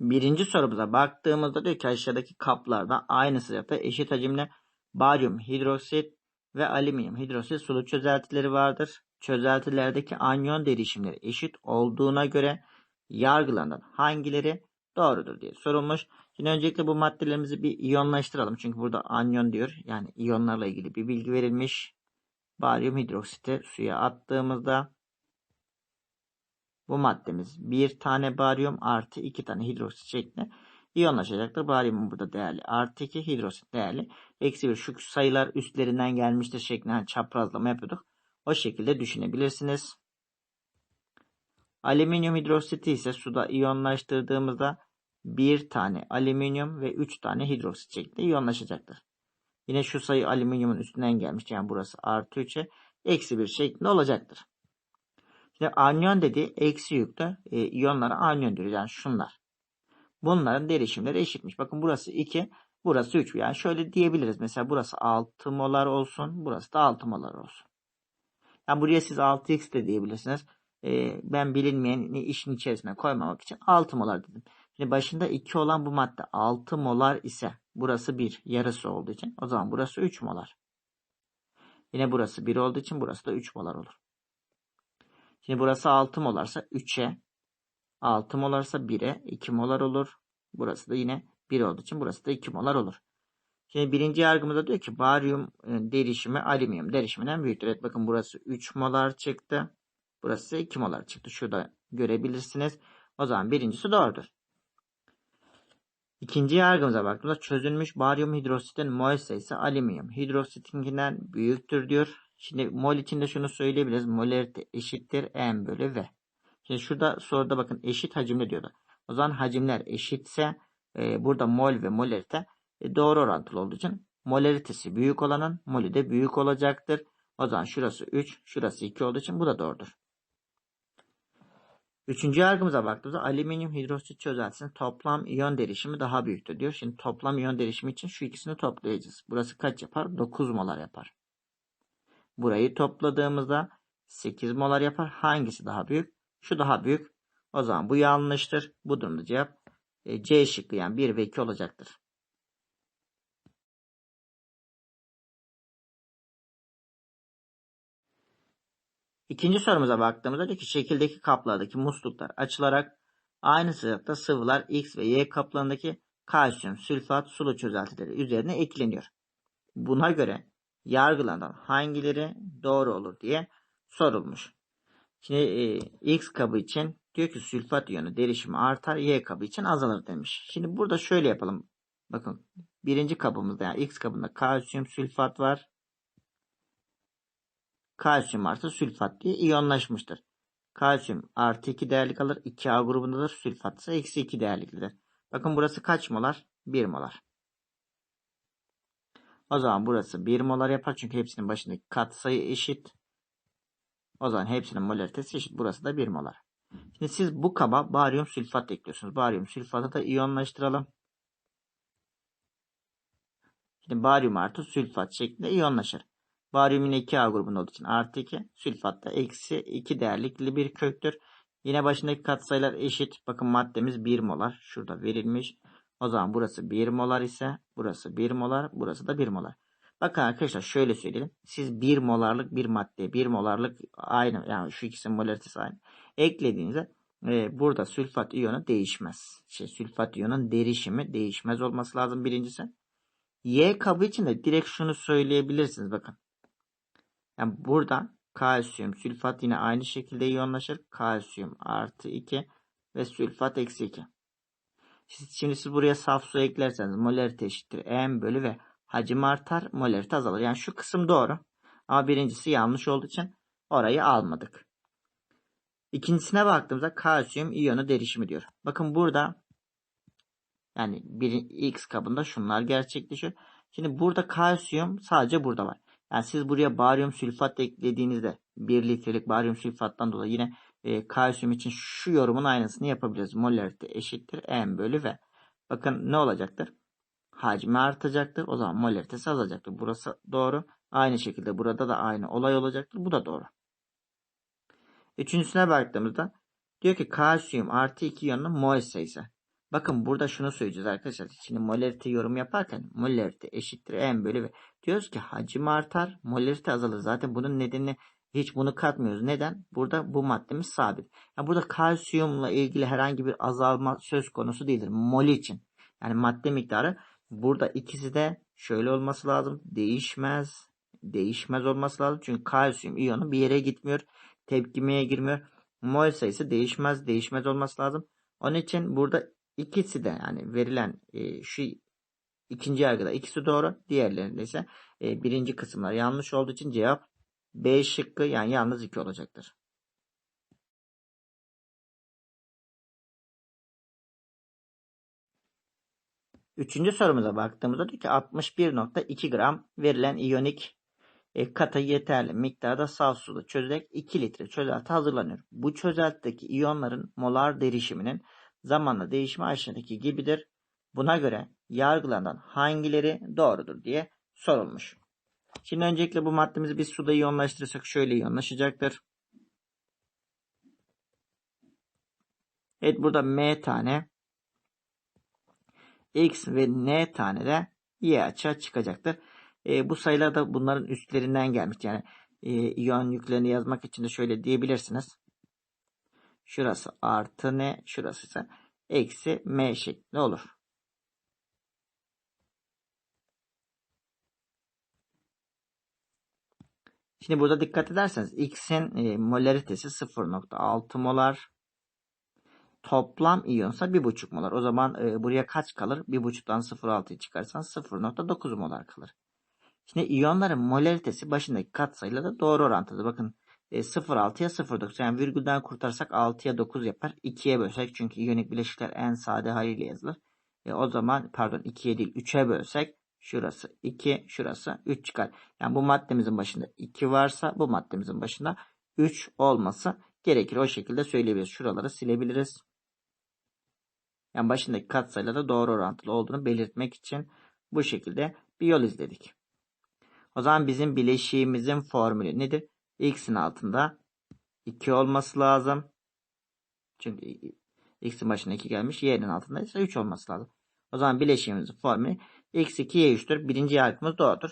Birinci sorumuza baktığımızda diyor ki aşağıdaki kaplarda aynı sıcakta eşit hacimli baryum hidroksit ve alüminyum hidroksit sulu çözeltileri vardır. Çözeltilerdeki anyon derişimleri eşit olduğuna göre yargılanan hangileri doğrudur diye sorulmuş. Şimdi öncelikle bu maddelerimizi bir iyonlaştıralım. Çünkü burada anyon diyor. Yani iyonlarla ilgili bir bilgi verilmiş. Baryum hidroksiti suya attığımızda bu maddemiz bir tane baryum artı iki tane hidroksit şeklinde iyonlaşacaktır. Baryumun burada değerli. Artı iki hidroksit değerli. Eksi bir şu sayılar üstlerinden gelmiştir şeklinde yani çaprazlama yapıyorduk. O şekilde düşünebilirsiniz. Alüminyum hidroksiti ise suda iyonlaştırdığımızda bir tane alüminyum ve üç tane hidroksit şeklinde iyonlaşacaktır. Yine şu sayı alüminyumun üstünden gelmiş. Yani burası artı 3'e eksi 1 şeklinde olacaktır. Şimdi anyon dediği eksi yüklü e, iyonlara anyon diyoruz. Yani şunlar. Bunların derişimleri eşitmiş. Bakın burası 2, burası 3. Yani şöyle diyebiliriz. Mesela burası 6 molar olsun, burası da 6 molar olsun. Yani buraya siz 6x de diyebilirsiniz. E, ben bilinmeyeni işin içerisine koymamak için 6 molar dedim. Şimdi başında 2 olan bu madde 6 molar ise burası 1 yarısı olduğu için o zaman burası 3 molar. Yine burası 1 olduğu için burası da 3 molar olur. Şimdi burası 6 molarsa 3'e 6 molarsa 1'e 2 molar olur. Burası da yine 1 olduğu için burası da 2 molar olur. Şimdi birinci yargımızda diyor ki baryum e, derişimi alüminyum derişiminden büyüktür. Evet bakın burası 3 molar çıktı. Burası 2 molar çıktı. Şurada görebilirsiniz. O zaman birincisi doğrudur. İkinci yargımıza baktığımızda çözülmüş baryum hidroksitin mol sayısı alüminyum hidroksitinkinden büyüktür diyor. Şimdi mol içinde şunu söyleyebiliriz. Molarite eşittir m bölü v. Şimdi şurada soruda bakın eşit hacimli diyordu. O zaman hacimler eşitse e, burada mol ve molarite e, doğru orantılı olduğu için molaritesi büyük olanın molü de büyük olacaktır. O zaman şurası 3, şurası 2 olduğu için bu da doğrudur. Üçüncü yargımıza baktığımızda alüminyum hidroksit çözeltisinin toplam iyon derişimi daha büyüktür diyor. Şimdi toplam iyon derişimi için şu ikisini toplayacağız. Burası kaç yapar? 9 molar yapar. Burayı topladığımızda 8 molar yapar. Hangisi daha büyük? Şu daha büyük. O zaman bu yanlıştır. Bu durumda cevap e, C şıkkı yani 1 ve 2 olacaktır. İkinci sorumuza baktığımızda diyor ki şekildeki kaplardaki musluklar açılarak aynı sıcakta sıvılar X ve Y kaplarındaki kalsiyum sülfat sulu çözeltileri üzerine ekleniyor. Buna göre yargılanan hangileri doğru olur diye sorulmuş. Şimdi e, X kabı için diyor ki sülfat iyonu derişimi artar, Y kabı için azalır demiş. Şimdi burada şöyle yapalım. Bakın birinci kabımızda yani X kabında kalsiyum sülfat var kalsiyum artı sülfat diye iyonlaşmıştır. Kalsiyum artı 2 değerli kalır. 2A grubundadır. Sülfat ise eksi 2 değerliklidir. Bakın burası kaç molar? 1 molar. O zaman burası 1 molar yapar. Çünkü hepsinin başındaki katsayı eşit. O zaman hepsinin molaritesi eşit. Burası da 1 molar. Şimdi siz bu kaba baryum sülfat ekliyorsunuz. Baryum sülfatı da iyonlaştıralım. Şimdi baryum artı sülfat şeklinde iyonlaşır. Baryum yine 2A grubunda olduğu için artı 2. Sülfat da eksi 2 değerlikli bir köktür. Yine başındaki katsayılar eşit. Bakın maddemiz 1 molar. Şurada verilmiş. O zaman burası 1 molar ise burası 1 molar. Burası da 1 molar. Bakın arkadaşlar şöyle söyleyelim. Siz 1 molarlık bir madde 1 molarlık aynı yani şu ikisinin molaritesi aynı. Eklediğinizde e, burada sülfat iyonu değişmez. Şey, sülfat iyonun derişimi değişmez olması lazım birincisi. Y kabı için de direkt şunu söyleyebilirsiniz bakın. Yani burada kalsiyum, sülfat yine aynı şekilde iyonlaşır. Kalsiyum artı 2 ve sülfat eksi 2. Şimdi siz buraya saf su eklerseniz molarite eşittir. M bölü ve hacim artar, molarite azalır. Yani şu kısım doğru. Ama birincisi yanlış olduğu için orayı almadık. İkincisine baktığımızda kalsiyum iyonu derişimi diyor. Bakın burada yani bir X kabında şunlar gerçekleşiyor. Şimdi burada kalsiyum sadece burada var. Yani siz buraya baryum sülfat eklediğinizde 1 litrelik baryum sülfattan dolayı yine e, kalsiyum için şu yorumun aynısını yapabiliriz. Molarite eşittir M bölü V. Bakın ne olacaktır? Hacmi artacaktır. O zaman molaritesi azalacaktır. Burası doğru. Aynı şekilde burada da aynı olay olacaktır. Bu da doğru. Üçüncüsüne baktığımızda diyor ki kalsiyum artı 2 iyonunun mol sayısı. Bakın burada şunu söyleyeceğiz arkadaşlar. Şimdi molarite yorum yaparken molarite eşittir en bölü ve diyoruz ki hacim artar, molarite azalır. Zaten bunun nedeni hiç bunu katmıyoruz. Neden? Burada bu maddemiz sabit. Yani burada kalsiyumla ilgili herhangi bir azalma söz konusu değildir. Mol için. Yani madde miktarı burada ikisi de şöyle olması lazım. Değişmez. Değişmez olması lazım. Çünkü kalsiyum iyonu bir yere gitmiyor. Tepkimeye girmiyor. Mol sayısı değişmez. Değişmez olması lazım. Onun için burada ikisi de yani verilen e, şu ikinci yargıda ikisi doğru. Diğerlerinde ise e, birinci kısımlar yanlış olduğu için cevap B şıkkı yani yalnız 2 olacaktır. Üçüncü sorumuza baktığımızda diyor ki 61.2 gram verilen iyonik e, kata yeterli miktarda saf suda çözülerek 2 litre çözelti hazırlanıyor. Bu çözeltideki iyonların molar derişiminin zamanla değişimi aşağıdaki gibidir. Buna göre yargılanan hangileri doğrudur diye sorulmuş. Şimdi öncelikle bu maddemizi biz suda iyonlaştırırsak şöyle iyonlaşacaktır. Evet burada M tane X ve N tane de Y açığa çıkacaktır. E, bu sayılar da bunların üstlerinden gelmiş. Yani e, iyon yüklerini yazmak için de şöyle diyebilirsiniz. Şurası artı N, şurası ise eksi M şeklinde olur. Şimdi burada dikkat ederseniz X'in e, molaritesi 0.6 molar. Toplam iyonsa 1.5 molar. O zaman e, buraya kaç kalır? 1.5'tan 0.6'yı çıkarsan 0.9 molar kalır. Şimdi iyonların molaritesi başındaki katsayıyla da doğru orantılı. Bakın e, 0.6'ya 0.9 yani virgülden kurtarsak 6'ya 9 yapar. 2'ye bölsek çünkü iyonik bileşikler en sade haliyle yazılır. E, o zaman pardon 2'ye değil 3'e bölsek Şurası 2, şurası 3 çıkar. Yani bu maddemizin başında 2 varsa bu maddemizin başında 3 olması gerekir. O şekilde söyleyebiliriz. Şuraları silebiliriz. Yani başındaki katsayılara doğru orantılı olduğunu belirtmek için bu şekilde bir yol izledik. O zaman bizim bileşiğimizin formülü nedir? X'in altında 2 olması lazım. Çünkü X'in başına 2 gelmiş. Y'nin altında ise 3 olması lazım. O zaman bileşiğimizin formülü x 2 y 3'tür. Birinci yargımız doğrudur.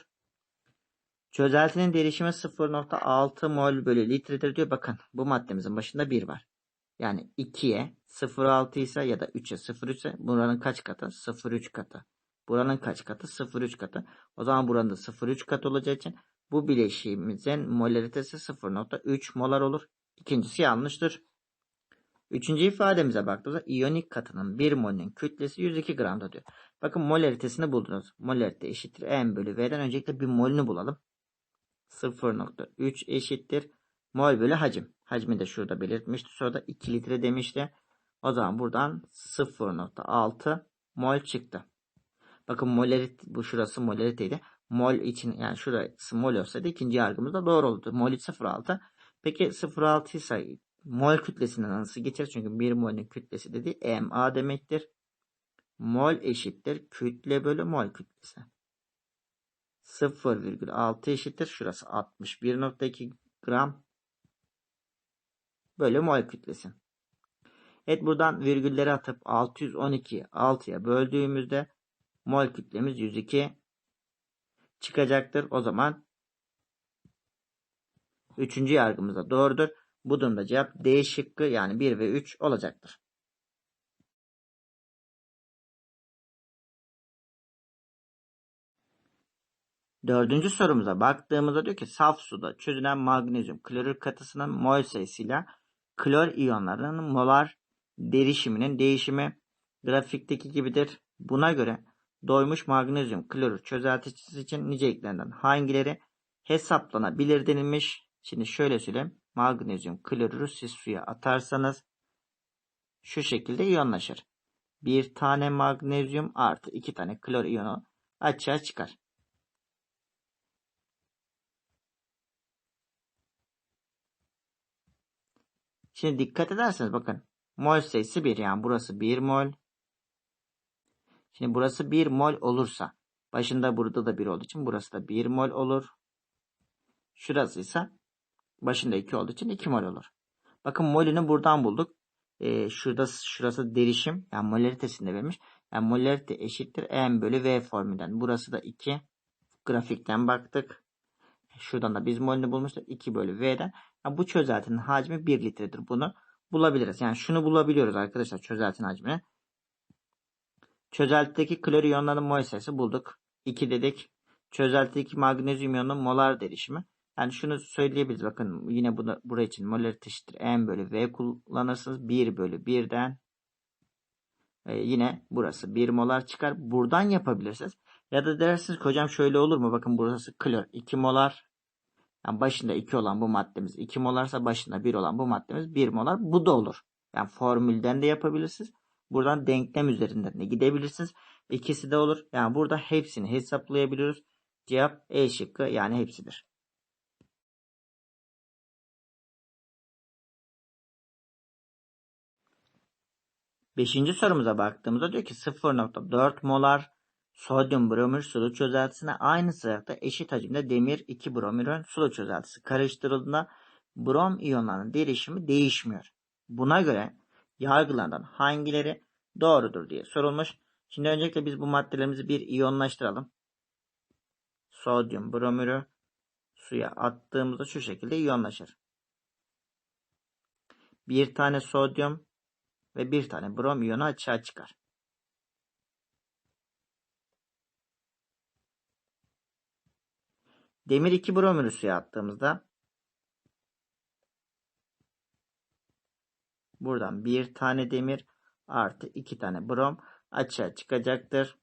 Çözeltinin derişimi 0.6 mol bölü litredir diyor. Bakın bu maddemizin başında 1 var. Yani 2'ye 0.6 ise ya da 3'e 0.3 ise buranın kaç katı? 0.3 katı. Buranın kaç katı? 0.3 katı. O zaman buranın da 0.3 katı olacağı için bu bileşiğimizin molaritesi 0.3 molar olur. İkincisi yanlıştır. Üçüncü ifademize baktığımızda iyonik katının 1 molünün kütlesi 102 gramda diyor. Bakın molaritesini buldunuz. Molarite eşittir m bölü v'den öncelikle bir molünü bulalım. 0.3 eşittir mol bölü hacim. Hacmi de şurada belirtmişti. Sonra da 2 litre demişti. O zaman buradan 0.6 mol çıktı. Bakın molarit bu şurası molariteydi. Mol için yani şurası mol olsaydı ikinci yargımız da doğru oldu. Mol 0.6. Peki 0.6 ise mol kütlesinden nasıl geçer? Çünkü bir molün kütlesi dedi MA demektir. Mol eşittir kütle bölü mol kütlesi. 0,6 eşittir. Şurası 61.2 gram bölü mol kütlesi. Evet buradan virgülleri atıp 612'yi 6'ya böldüğümüzde mol kütlemiz 102 çıkacaktır. O zaman üçüncü yargımız da doğrudur. Bu durumda cevap D şıkkı yani 1 ve 3 olacaktır. Dördüncü sorumuza baktığımızda diyor ki saf suda çözülen magnezyum klorür katısının mol sayısıyla klor iyonlarının molar derişiminin değişimi grafikteki gibidir. Buna göre doymuş magnezyum klorür çözelticisi için niceliklerinden hangileri hesaplanabilir denilmiş. Şimdi şöyle söyleyeyim magnezyum klorürü siz suya atarsanız şu şekilde iyonlaşır. Bir tane magnezyum artı iki tane klor iyonu açığa çıkar. Şimdi dikkat ederseniz bakın mol sayısı 1 yani burası 1 mol. Şimdi burası 1 mol olursa başında burada da 1 olduğu için burası da 1 mol olur. Şurası ise Başında 2 olduğu için 2 mol olur. Bakın molünü buradan bulduk. e, şurada şurası derişim yani molaritesinde vermiş. Yani molarite eşittir M bölü V formülden. Burası da 2. Grafikten baktık. Şuradan da biz molünü bulmuştuk. 2 bölü V'den. Yani bu çözeltinin hacmi 1 litredir. Bunu bulabiliriz. Yani şunu bulabiliyoruz arkadaşlar çözeltinin hacmini. Çözeltideki klor iyonlarının mol sayısı bulduk. 2 dedik. Çözeltideki magnezyum iyonunun molar derişimi. Yani şunu söyleyebiliriz. Bakın yine bu da, buraya için molarite eşittir. M bölü V kullanırsınız. 1 bölü 1'den e, yine burası 1 molar çıkar. Buradan yapabilirsiniz. Ya da dersiniz ki hocam şöyle olur mu? Bakın burası klor 2 molar. Yani başında 2 olan bu maddemiz 2 molarsa başında 1 olan bu maddemiz 1 molar. Bu da olur. Yani formülden de yapabilirsiniz. Buradan denklem üzerinden de gidebilirsiniz. İkisi de olur. Yani burada hepsini hesaplayabiliyoruz. Cevap E şıkkı yani hepsidir. Beşinci sorumuza baktığımızda diyor ki 0.4 molar sodyum bromür sulu çözeltisine aynı sıcakta eşit hacimde demir 2 bromürün sulu çözeltisi karıştırıldığında brom iyonlarının derişimi değişmiyor. Buna göre yargılardan hangileri doğrudur diye sorulmuş. Şimdi öncelikle biz bu maddelerimizi bir iyonlaştıralım. Sodyum bromürü suya attığımızda şu şekilde iyonlaşır. Bir tane sodyum ve bir tane brom iyonu açığa çıkar. Demir 2 bromürü suya attığımızda buradan bir tane demir artı iki tane brom açığa çıkacaktır.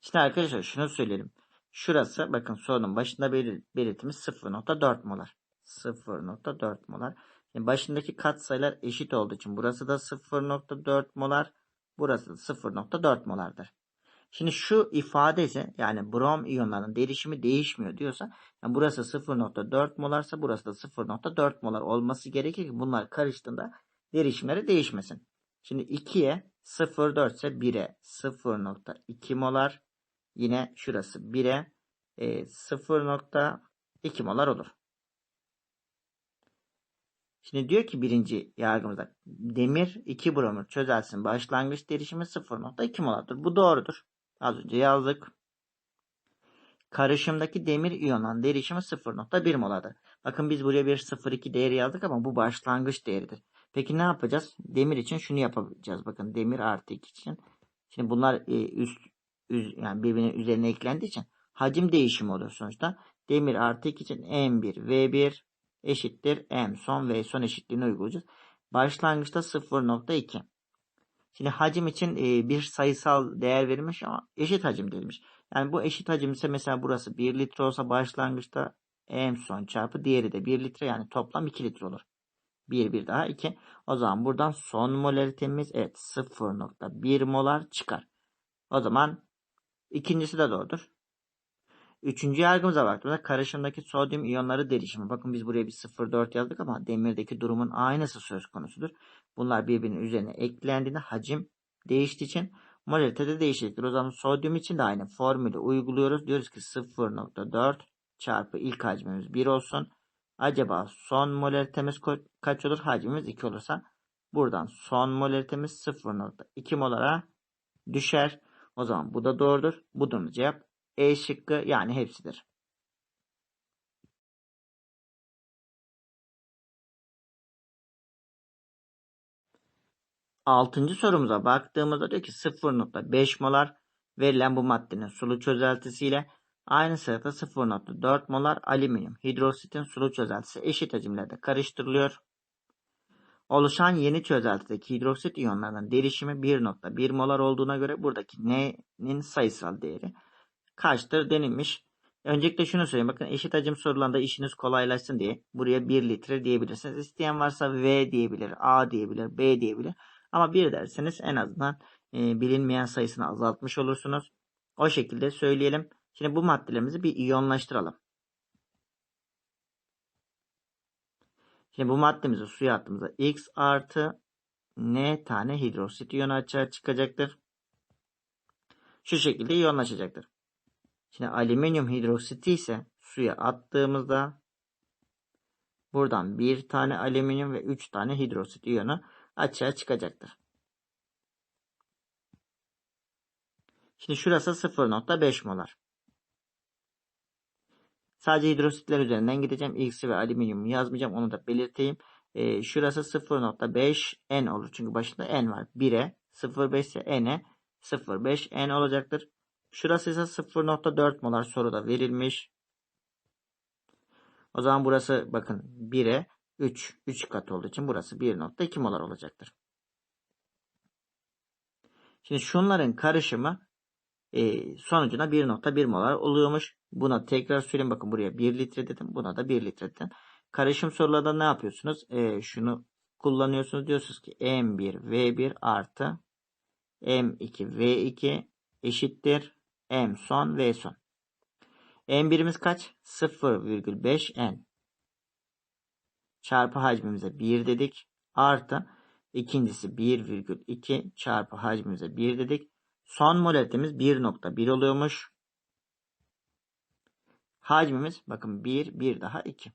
Şimdi arkadaşlar şunu söyleyelim. Şurası bakın sorunun başında belirtimiz 0.4 molar. 0.4 molar. Şimdi başındaki katsayılar eşit olduğu için burası da 0.4 molar. Burası da 0.4 molardır. Şimdi şu ifade ise yani brom iyonlarının derişimi değişmiyor diyorsa yani burası 0.4 molarsa burası da 0.4 molar olması gerekir ki bunlar karıştığında derişimleri değişmesin. Şimdi 2'ye 0.4 ise 1'e 0.2 molar. Yine şurası 1'e e, 0.2 molar olur. Şimdi diyor ki birinci yargımızda demir 2 bromür çözelsin başlangıç derişimi 0.2 molardır. Bu doğrudur. Az önce yazdık. Karışımdaki demir iyonların derişimi 0.1 moladır. Bakın biz buraya bir 0.2 değeri yazdık ama bu başlangıç değeridir. Peki ne yapacağız? Demir için şunu yapacağız. Bakın demir artı 2 için. Şimdi bunlar e, üst, üst yani birbirinin üzerine eklendiği için hacim değişimi olur sonuçta. Demir artı 2 için M1 V1 eşittir M son V son eşitliğini uygulayacağız. Başlangıçta 0.2. Şimdi hacim için e, bir sayısal değer verilmiş ama eşit hacim denilmiş. Yani bu eşit hacim ise mesela burası 1 litre olsa başlangıçta M son çarpı diğeri de 1 litre yani toplam 2 litre olur. 1 bir daha 2. O zaman buradan son molaritemiz evet 0.1 molar çıkar. O zaman ikincisi de doğrudur. Üçüncü yargımıza baktığımızda karışımdaki sodyum iyonları derişimi. Bakın biz buraya bir 0,4 yazdık ama demirdeki durumun aynısı söz konusudur. Bunlar birbirinin üzerine eklendiğinde hacim değiştiği için molarite de değişecektir. O zaman sodyum için de aynı formülü uyguluyoruz. Diyoruz ki 0,4 çarpı ilk hacmimiz 1 olsun. Acaba son molaritemiz kaç olur? Hacmimiz 2 olursa buradan son molaritemiz 0,2 molara düşer. O zaman bu da doğrudur. Bu da cevap e şıkkı yani hepsidir. Altıncı sorumuza baktığımızda diyor ki 0.5 molar verilen bu maddenin sulu çözeltisiyle aynı sırada 0.4 molar alüminyum hidroksitin sulu çözeltisi eşit hacimlerde karıştırılıyor. Oluşan yeni çözeltideki hidroksit iyonlarının derişimi 1.1 molar olduğuna göre buradaki N'nin sayısal değeri kaçtır denilmiş. Öncelikle şunu söyleyeyim. Bakın eşit hacim sorularında işiniz kolaylaşsın diye buraya 1 litre diyebilirsiniz. İsteyen varsa V diyebilir, A diyebilir, B diyebilir. Ama 1 derseniz en azından e, bilinmeyen sayısını azaltmış olursunuz. O şekilde söyleyelim. Şimdi bu maddelerimizi bir iyonlaştıralım. Şimdi bu maddemizi suya attığımızda X artı N tane hidroksit iyonu açığa çıkacaktır. Şu şekilde iyonlaşacaktır. Şimdi alüminyum hidroksiti ise suya attığımızda Buradan bir tane alüminyum ve 3 tane hidrosit iyonu açığa çıkacaktır. Şimdi şurası 0.5 molar. Sadece hidrositler üzerinden gideceğim. X'i ve alüminyumu yazmayacağım. Onu da belirteyim. Ee, şurası 0.5 N olur. Çünkü başında N var. 1'e 0.5 ise N'e 0.5 N olacaktır. Şurası ise 0.4 molar soruda verilmiş. O zaman burası bakın 1'e 3. 3 kat olduğu için burası 1.2 molar olacaktır. Şimdi şunların karışımı e, sonucuna 1.1 molar oluyormuş. Buna tekrar söyleyeyim. Bakın buraya 1 litre dedim. Buna da 1 litre dedim. Karışım sorularda ne yapıyorsunuz? E, şunu kullanıyorsunuz. Diyorsunuz ki M1 V1 artı M2 V2 eşittir M son V son. M1'imiz kaç? 0,5 N. Çarpı hacmimize 1 dedik. Artı ikincisi 1,2 çarpı hacmimize 1 dedik. Son moleritemiz 1.1 oluyormuş. Hacmimiz bakın 1, 1 daha 2.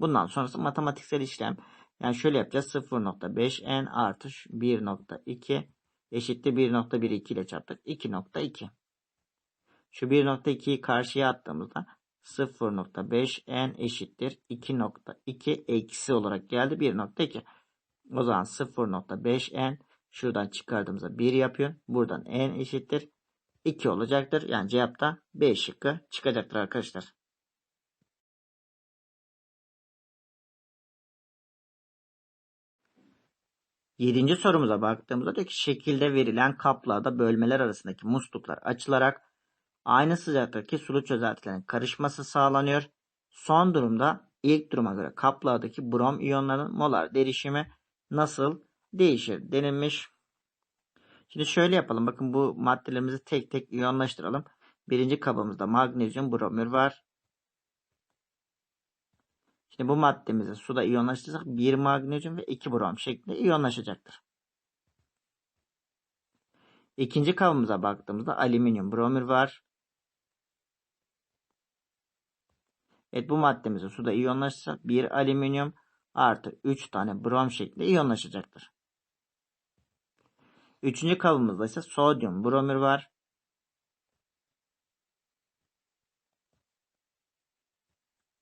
Bundan sonrası matematiksel işlem. Yani şöyle yapacağız. 0.5 n artı 1.2 eşittir 1.12 ile çarptık. 2.2. Şu 1.2'yi karşıya attığımızda 0.5 n eşittir 2.2 eksi olarak geldi 1.2. O zaman 0.5 n şuradan çıkardığımızda 1 yapıyor. Buradan n eşittir 2 olacaktır. Yani cevapta B şıkkı çıkacaktır arkadaşlar. Yedinci sorumuza baktığımızda diyor ki şekilde verilen kaplarda bölmeler arasındaki musluklar açılarak aynı sıcaklıktaki sulu çözeltilerin karışması sağlanıyor. Son durumda ilk duruma göre kaplardaki brom iyonlarının molar derişimi nasıl değişir denilmiş. Şimdi şöyle yapalım. Bakın bu maddelerimizi tek tek iyonlaştıralım. Birinci kabımızda magnezyum bromür var. Şimdi bu maddemizi suda iyonlaştırırsak 1 magnezyum ve 2 brom şeklinde iyonlaşacaktır. İkinci kabımıza baktığımızda alüminyum bromür var. Evet bu maddemizi suda iyonlaştırırsak 1 alüminyum artı 3 tane brom şeklinde iyonlaşacaktır. Üçüncü kabımızda ise sodyum bromür var.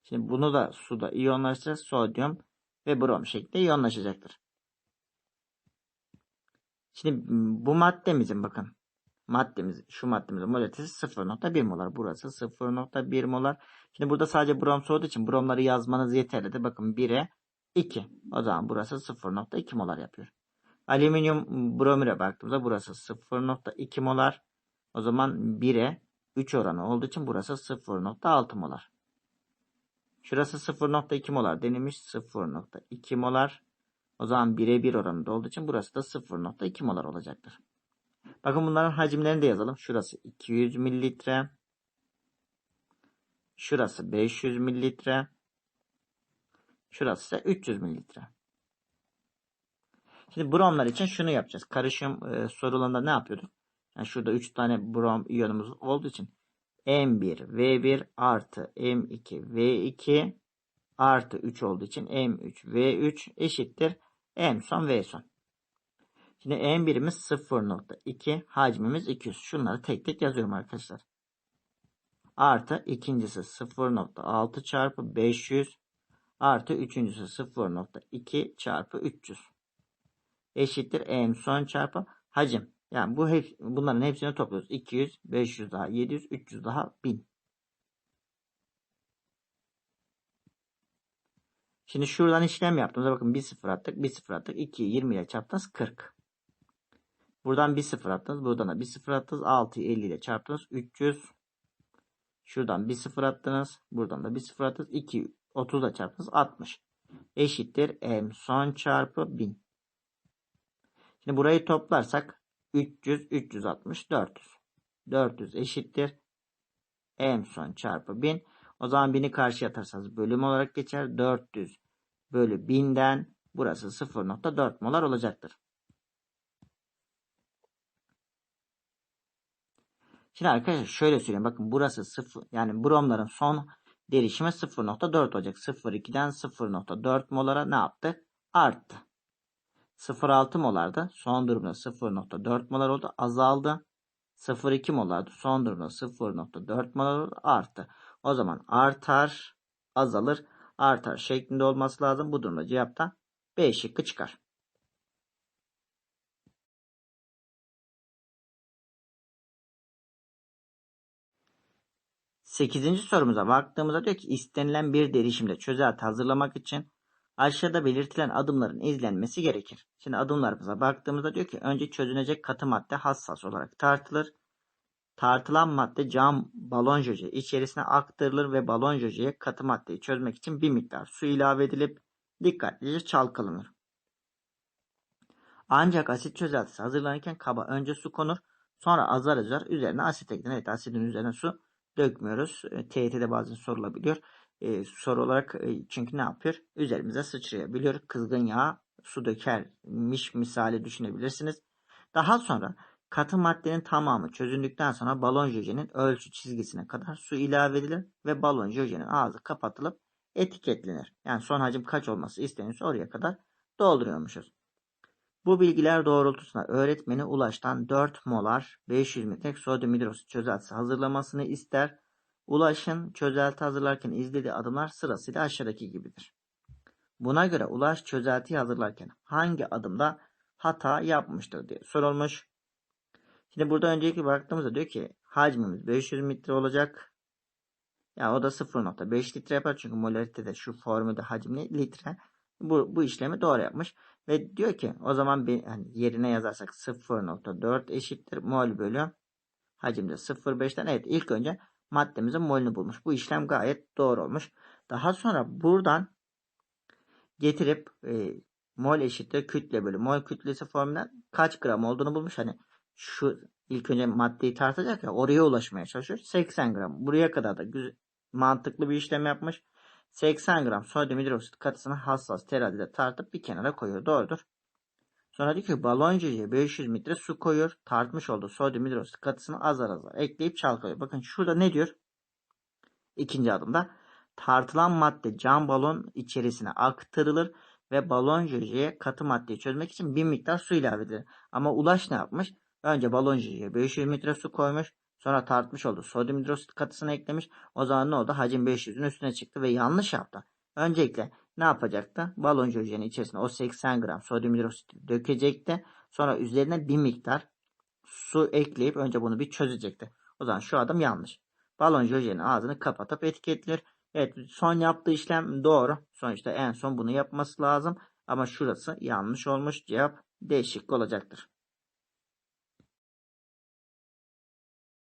Şimdi bunu da suda iyonlaştıracağız. Sodyum ve brom şeklinde iyonlaşacaktır. Şimdi bu maddemizin bakın maddemiz şu maddemizin molatesi 0.1 molar. Burası 0.1 molar. Şimdi burada sadece brom olduğu için bromları yazmanız yeterlidir. Bakın 1'e 2. O zaman burası 0.2 molar yapıyor. Alüminyum bromüre baktığımızda burası 0.2 molar. O zaman 1'e 3 oranı olduğu için burası 0.6 molar. Şurası 0.2 molar denilmiş. 0.2 molar. O zaman 1'e 1 oranında olduğu için burası da 0.2 molar olacaktır. Bakın bunların hacimlerini de yazalım. Şurası 200 mililitre. Şurası 500 mililitre. Şurası ise 300 mililitre. Şimdi bromlar için şunu yapacağız. Karışım e, sorularında ne yapıyorduk? Yani şurada 3 tane brom iyonumuz olduğu için M1 V1 artı M2 V2 artı 3 olduğu için M3 V3 eşittir M son V son. Şimdi M1'imiz 0.2 hacmimiz 200. Şunları tek tek yazıyorum arkadaşlar. Artı ikincisi 0.6 çarpı 500 artı üçüncüsü 0.2 çarpı 300 eşittir M son çarpı hacim. Yani bu hep, bunların hepsini topluyoruz. 200, 500 daha 700, 300 daha 1000. Şimdi şuradan işlem yaptığımızda bakın 1 sıfır attık. 1 sıfır attık. 2 20 ile çarptınız 40. Buradan 1 sıfır attınız. Buradan da 1 sıfır attınız. 6'yı 50 ile çarptınız. 300. Şuradan 1 sıfır attınız. Buradan da 1 sıfır attınız. 2 30 ile çarptınız. 60. Eşittir m son çarpı 1000. Şimdi burayı toplarsak 300, 360, 400. 400 eşittir. M son çarpı 1000. O zaman 1000'i karşıya atarsanız bölüm olarak geçer. 400 bölü 1000'den burası 0.4 molar olacaktır. Şimdi arkadaşlar şöyle söyleyeyim. Bakın burası 0 yani bromların son Derişimi 0.4 olacak. 0.2'den 0.4 molara ne yaptı? Arttı. 0.6 molarda son durumda 0.4 molar oldu. Azaldı. 0.2 molardı. Son durumda 0.4 molar oldu. Arttı. O zaman artar, azalır, artar şeklinde olması lazım. Bu durumda cevaptan B şıkkı çıkar. Sekizinci sorumuza baktığımızda diyor ki istenilen bir derişimde çözelti hazırlamak için aşağıda belirtilen adımların izlenmesi gerekir. Şimdi adımlarımıza baktığımızda diyor ki önce çözünecek katı madde hassas olarak tartılır. Tartılan madde cam balon jöce içerisine aktarılır ve balon jöceye katı maddeyi çözmek için bir miktar su ilave edilip dikkatlice çalkalanır. Ancak asit çözeltisi hazırlanırken kaba önce su konur, sonra azar azar üzerine asit eklenir. Evet asidin üzerine su dökmüyoruz. E, TYT'de bazen sorulabiliyor. E, soru olarak e, çünkü ne yapıyor? Üzerimize sıçrayabiliyor. Kızgın yağ su dökermiş misali düşünebilirsiniz. Daha sonra katı maddenin tamamı çözündükten sonra balon jöjenin ölçü çizgisine kadar su ilave edilir ve balon jöjenin ağzı kapatılıp etiketlenir. Yani son hacim kaç olması isteniyorsa oraya kadar dolduruyormuşuz. Bu bilgiler doğrultusunda öğretmeni Ulaş'tan 4 molar 500 metre sodyum hidrosit çözeltisi hazırlamasını ister. Ulaş'ın çözelti hazırlarken izlediği adımlar sırasıyla aşağıdaki gibidir. Buna göre Ulaş çözeltiyi hazırlarken hangi adımda hata yapmıştır diye sorulmuş. Şimdi burada önceki baktığımızda diyor ki hacmimiz 500 litre olacak. Ya yani o da 0.5 litre yapar çünkü molaritede şu formülde hacimli litre. Bu, bu işlemi doğru yapmış. Ve diyor ki o zaman bir, hani yerine yazarsak 0.4 eşittir mol bölü hacimde 0.5'ten evet ilk önce maddemizin molünü bulmuş. Bu işlem gayet doğru olmuş. Daha sonra buradan getirip e, mol eşittir kütle bölü mol kütlesi formülünden kaç gram olduğunu bulmuş. Hani şu ilk önce maddeyi tartacak ya oraya ulaşmaya çalışıyor. 80 gram. Buraya kadar da güzel, mantıklı bir işlem yapmış. 80 gram sodyum hidroksit katısını hassas terazide tartıp bir kenara koyuyor. Doğrudur. Sonra diyor ki baloncuya 500 litre su koyuyor. Tartmış olduğu sodyum hidroksit katısını azar azar ekleyip çalkalıyor. Bakın şurada ne diyor? İkinci adımda tartılan madde cam balon içerisine aktarılır ve balon jöjeye katı maddeyi çözmek için bir miktar su ilave edilir. Ama Ulaş ne yapmış? Önce balon jöjeye 500 litre su koymuş. Sonra tartmış oldu. Sodyum hidrosit katısını eklemiş. O zaman ne oldu? Hacim 500'ün üstüne çıktı ve yanlış yaptı. Öncelikle ne yapacaktı? Balon jöjenin içerisine o 80 gram sodyum hidrosit dökecekti. Sonra üzerine bir miktar su ekleyip önce bunu bir çözecekti. O zaman şu adım yanlış. Balon jöjenin ağzını kapatıp etiketler. Evet son yaptığı işlem doğru. Sonuçta en son bunu yapması lazım. Ama şurası yanlış olmuş. Cevap değişik olacaktır.